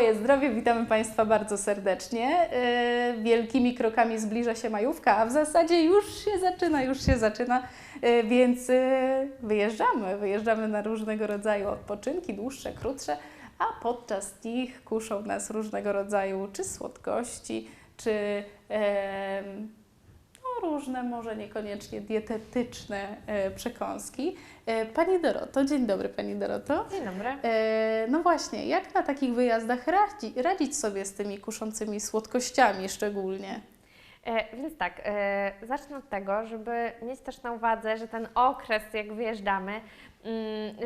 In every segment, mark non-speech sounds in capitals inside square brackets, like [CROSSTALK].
Moje zdrowie, witamy Państwa bardzo serdecznie. E, Wielkimi krokami zbliża się majówka, a w zasadzie już się zaczyna, już się zaczyna, e, więc e, wyjeżdżamy. Wyjeżdżamy na różnego rodzaju odpoczynki, dłuższe, krótsze, a podczas nich kuszą nas różnego rodzaju czy słodkości, czy różne, może niekoniecznie dietetyczne e, przekąski. E, Pani Doroto, dzień dobry Pani Doroto. Dzień dobry. E, No właśnie, jak na takich wyjazdach radzi, radzić sobie z tymi kuszącymi słodkościami szczególnie? E, więc tak, e, zacznę od tego, żeby mieć też na uwadze, że ten okres, jak wyjeżdżamy,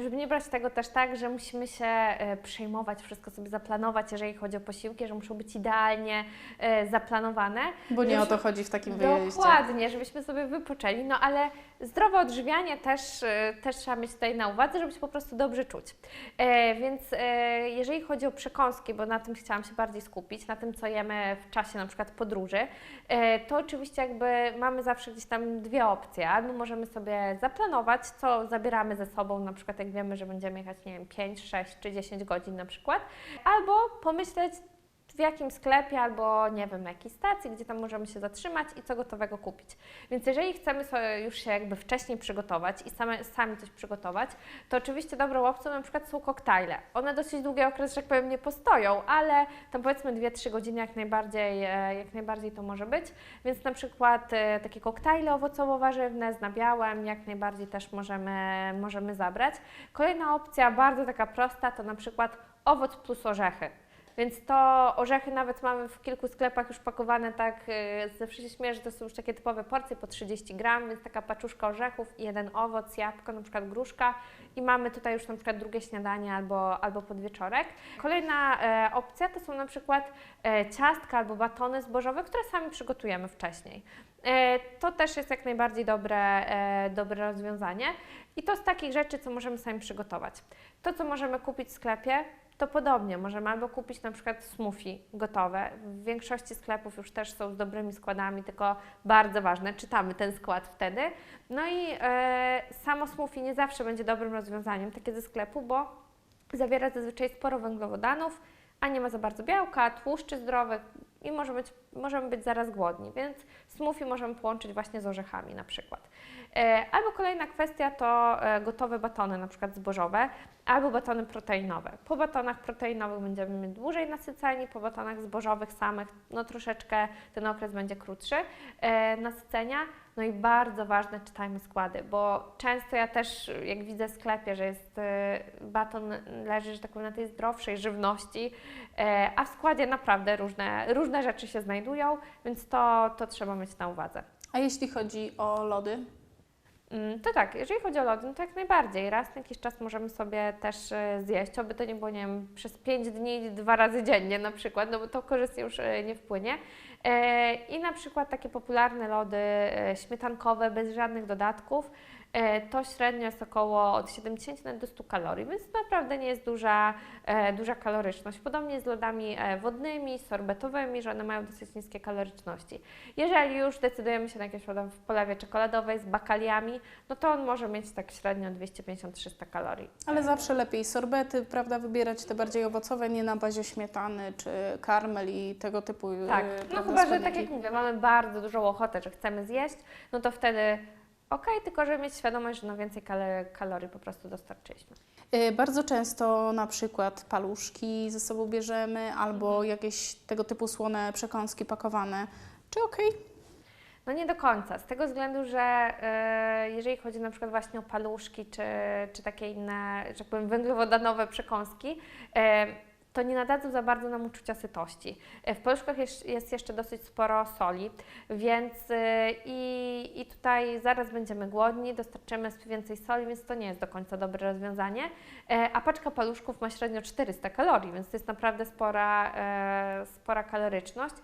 żeby nie brać tego też tak, że musimy się e, przejmować, wszystko sobie zaplanować, jeżeli chodzi o posiłki, że muszą być idealnie e, zaplanowane. Bo nie o to Żebyśmy- chodzi w takim wyjeździe. Dokładnie, żebyśmy sobie wypoczęli, no ale zdrowe odżywianie też, e, też trzeba mieć tutaj na uwadze, żeby się po prostu dobrze czuć. Więc jeżeli chodzi o przekąski, bo na tym chciałam się bardziej skupić, na tym co jemy w czasie na przykład podróży, to oczywiście jakby mamy zawsze gdzieś tam dwie opcje. Albo możemy sobie zaplanować, co zabieramy ze sobą, na przykład jak wiemy, że będziemy jechać, nie wiem, 5, 6 czy 10 godzin na przykład, albo pomyśleć, w jakim sklepie albo nie wiem, na jakiej stacji, gdzie tam możemy się zatrzymać i co gotowego kupić. Więc jeżeli chcemy sobie już się jakby wcześniej przygotować i same, sami coś przygotować, to oczywiście dobrą opcją na przykład są koktajle. One dosyć długi okres, że tak powiem, nie postoją, ale tam powiedzmy 2-3 godziny jak najbardziej, e, jak najbardziej to może być. Więc na przykład e, takie koktajle owocowo-warzywne z nabiałem jak najbardziej też możemy, możemy zabrać. Kolejna opcja, bardzo taka prosta, to na przykład owoc plus orzechy. Więc to orzechy nawet mamy w kilku sklepach już pakowane tak, yy, zawsze się śmieję, że to są już takie typowe porcje po 30 gram, więc taka paczuszka orzechów jeden owoc, jabłko, na przykład gruszka i mamy tutaj już na przykład drugie śniadanie albo, albo podwieczorek. Kolejna e, opcja to są na przykład e, ciastka albo batony zbożowe, które sami przygotujemy wcześniej. E, to też jest jak najbardziej dobre, e, dobre rozwiązanie i to z takich rzeczy, co możemy sami przygotować. To, co możemy kupić w sklepie, to podobnie. Możemy albo kupić na przykład smoothie gotowe. W większości sklepów już też są z dobrymi składami, tylko bardzo ważne, czytamy ten skład wtedy. No i e, samo smoothie nie zawsze będzie dobrym rozwiązaniem, takie ze sklepu, bo zawiera zazwyczaj sporo węglowodanów, a nie ma za bardzo białka, tłuszczy zdrowych i może być, możemy być zaraz głodni, więc smoothie możemy połączyć właśnie z orzechami na przykład. E, Albo kolejna kwestia to e, gotowe batony, na przykład zbożowe, albo batony proteinowe. Po batonach proteinowych będziemy dłużej nasyceni, po batonach zbożowych samych no troszeczkę ten okres będzie krótszy e, nasycenia. No i bardzo ważne, czytajmy składy, bo często ja też, jak widzę w sklepie, że jest baton leży, że tak powiem, na tej zdrowszej żywności, a w składzie naprawdę różne, różne rzeczy się znajdują, więc to, to trzeba mieć na uwadze. A jeśli chodzi o lody? Mm, To tak, jeżeli chodzi o lody, no to jak najbardziej. Raz na jakiś czas możemy sobie też e, zjeść, oby to nie było, nie wiem, przez 5 dni, dwa razy dziennie na przykład, no bo to korzystnie już e, nie wpłynie. E, I na przykład takie popularne lody śmietankowe, bez żadnych dodatków, to średnio jest około od 70 nawet do 100 kalorii, więc naprawdę nie jest duża, e, duża kaloryczność. Podobnie z lodami e, wodnymi, sorbetowymi, że one mają dosyć niskie kaloryczności. Jeżeli już decydujemy się na jakieś wodę w polewie czekoladowej z bakaliami, no to on może mieć tak średnio 250-300 kalorii. Ale zawsze lepiej sorbety, prawda, wybierać te bardziej owocowe, nie na bazie śmietany czy karmel i tego typu e, Tak, no chyba, że tak jak mówię, mamy bardzo dużą ochotę, że chcemy zjeść, no to wtedy okej, tylko żeby mieć świadomość, że no więcej kal- kalorii po prostu dostarczyliśmy. E, Bardzo często na przykład paluszki ze sobą bierzemy albo Mhm. jakieś tego typu słone przekąski pakowane. Czy okej? No nie do końca, z tego względu, że e, jeżeli chodzi na przykład właśnie o paluszki czy, czy takie inne, że tak powiem, węglowodanowe przekąski, e, to nie nadadzą za bardzo nam uczucia sytości. E, W paluszkach jest, jeszcze dosyć sporo soli, więc e, i, i tutaj zaraz będziemy głodni, dostarczymy więcej soli, więc to nie jest do końca dobre rozwiązanie. E, A paczka paluszków ma średnio 400 kalorii, więc to jest naprawdę spora, spora kaloryczność.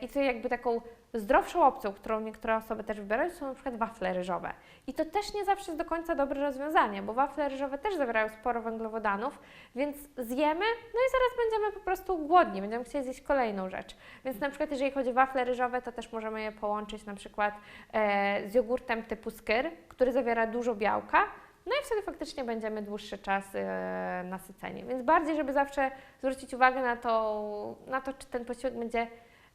I to jakby taką zdrowszą opcją, którą niektóre osoby też wybierają, są na przykład wafle ryżowe. I to też nie zawsze jest do końca dobre rozwiązanie, bo wafle ryżowe też zawierają sporo węglowodanów, więc zjemy, no i zaraz będziemy po prostu głodni, będziemy chcieli zjeść kolejną rzecz. Więc na przykład jeżeli chodzi o wafle ryżowe, to też możemy je połączyć na przykład e, z jogurtem typu skyr, który zawiera dużo białka, no i wtedy faktycznie będziemy dłuższy czas e, nasyceni. Więc bardziej, żeby zawsze zwrócić uwagę na to, na to czy ten posiłek będzie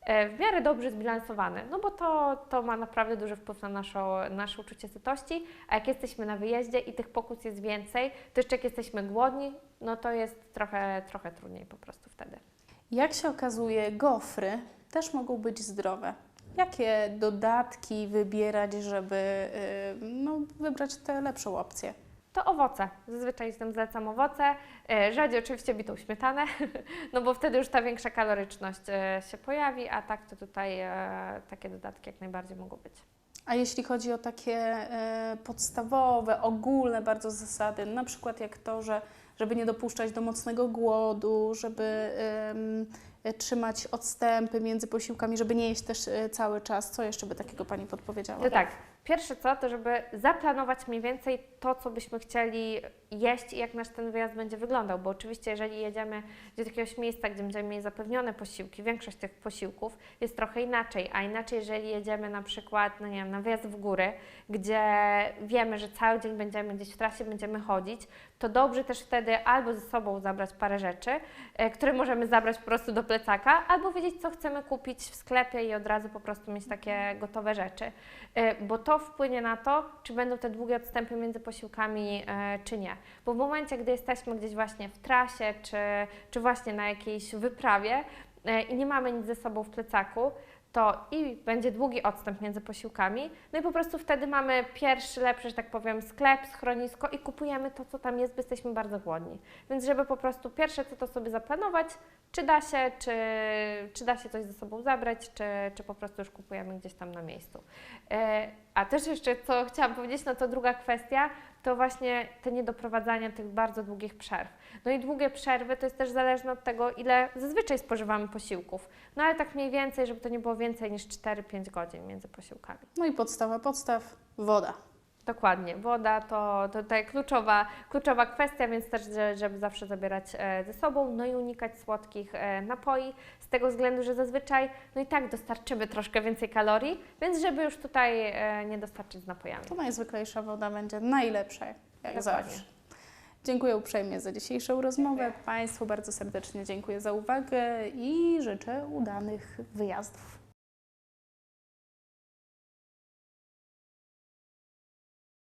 w miarę dobrze zbilansowany, no bo to, to ma naprawdę duży wpływ na naszą, nasze uczucie sytości, a jak jesteśmy na wyjeździe i tych pokus jest więcej, to jeszcze jak jesteśmy głodni, no to jest trochę, trochę trudniej po prostu wtedy. Jak się okazuje, gofry też mogą być zdrowe. Jakie dodatki wybierać, żeby y, no, wybrać tę lepszą opcję? To owoce. Zazwyczaj z tym zlecam owoce. E, Rzadziej oczywiście bitą śmietanę, [LAUGHS] no bo wtedy już ta większa kaloryczność e, się pojawi, a tak to tutaj e, takie dodatki jak najbardziej mogą być. A jeśli chodzi o takie podstawowe, ogólne bardzo zasady, na przykład jak to, że żeby nie dopuszczać do mocnego głodu, żeby trzymać odstępy między posiłkami, żeby nie jeść też cały czas, co jeszcze by takiego Pani podpowiedziała? To tak, pierwsze co, to żeby zaplanować mniej więcej to, co byśmy chcieli jeść i jak nasz ten wyjazd będzie wyglądał, bo oczywiście jeżeli jedziemy do jakiegoś miejsca, gdzie będziemy mieli zapewnione posiłki, większość tych posiłków jest trochę inaczej, a inaczej jeżeli jedziemy na przykład, no nie wiem, na wyjazd w góry, gdzie wiemy, że cały dzień będziemy gdzieś w trasie, będziemy chodzić, to dobrze też wtedy albo ze sobą zabrać parę rzeczy, e, które możemy zabrać po prostu do plecaka, albo wiedzieć, co chcemy kupić w sklepie i od razu po prostu mieć takie gotowe rzeczy, E, bo to wpłynie na to, czy będą te długie odstępy między posiłkami, e, czy nie. Bo w momencie, gdy jesteśmy gdzieś właśnie w trasie, czy, czy właśnie na jakiejś wyprawie e, i nie mamy nic ze sobą w plecaku, to i będzie długi odstęp między posiłkami, no i po prostu wtedy mamy pierwszy, lepszy, że tak powiem, sklep, schronisko i kupujemy to, co tam jest, bo jesteśmy bardzo głodni. Więc żeby po prostu pierwsze co to sobie zaplanować, czy da się, czy, czy da się coś ze sobą zabrać, czy, czy po prostu już kupujemy gdzieś tam na miejscu. E, A też jeszcze, co chciałam powiedzieć, no to druga kwestia, to właśnie te niedoprowadzanie tych bardzo długich przerw. No i długie przerwy to jest też zależne od tego, ile zazwyczaj spożywamy posiłków. No ale tak mniej więcej, żeby to nie było więcej niż 4-5 godzin między posiłkami. No i podstawa podstaw, woda. Dokładnie. Woda to, to tutaj kluczowa, kluczowa kwestia, więc też, że- żeby zawsze zabierać e, ze sobą, no i unikać słodkich e, napoi, z tego względu, że zazwyczaj no i tak dostarczymy troszkę więcej kalorii, więc żeby już tutaj e, nie dostarczyć z napojami. To najzwyklejsza woda będzie najlepsza, jak Dokładnie. zawsze. Dziękuję uprzejmie za dzisiejszą rozmowę. Państwu bardzo serdecznie dziękuję za uwagę i życzę udanych wyjazdów.